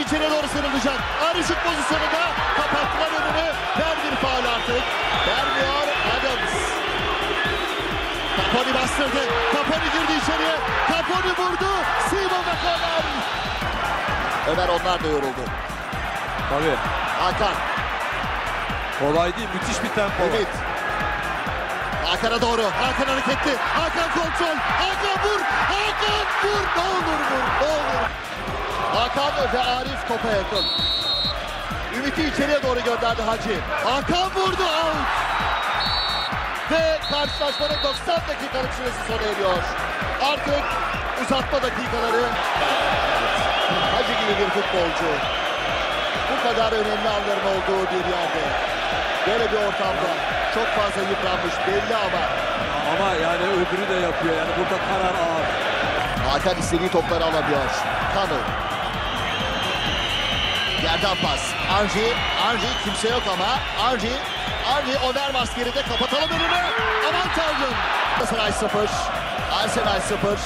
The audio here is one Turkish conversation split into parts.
içeriye doğru sıyrılacak. Arif şut pozisyonunda kapattılar önünü. Ver bir faul artık. Vermiyor Adams. Caponi bastırdı. Caponi girdi içeriye. Caponi vurdu. Simon ve korner. Ömer onlar da yoruldu. Tabii. Hakan. Kolay değil. Müthiş bir tempo. Ümit. Hakan'a doğru. Hakan hareketli. Hakan kontrol. Hakan vur. Hakan vur. Hakan ve Arif topa yakın. Ümit'i içeriye doğru gönderdi Hacı. Hakan vurdu. Out. Ve karşılaşmanın 90 dakikalık süresi sona eriyor. Artık uzatma dakikaları. Hacı gibi bir futbolcu. Bu kadar önemli anların olduğu bir yerde. Böyle bir ortamda çok fazla yıpranmış belli ama Ama yani öbürü de yapıyor. Yani burada karar ağır. Hakan istediği topları alamıyor. Kanu. Yerden pas. Arji. Arji kimse yok ama. Arji. Arji Overmars geride kapatalım önünü. Aman tanrım. Galatasaray 0. Arsenal 0.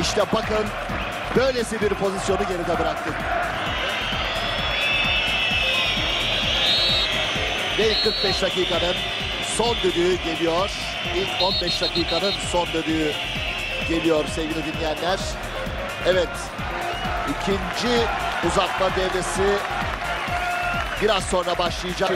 İşte bakın böylesi bir pozisyonu geride bıraktık. Ve ilk 45 dakikanın son düdüğü geliyor. İlk 15 dakikanın son düdüğü geliyor sevgili dinleyenler. Evet. İkinci uzatma devresi biraz sonra başlayacak.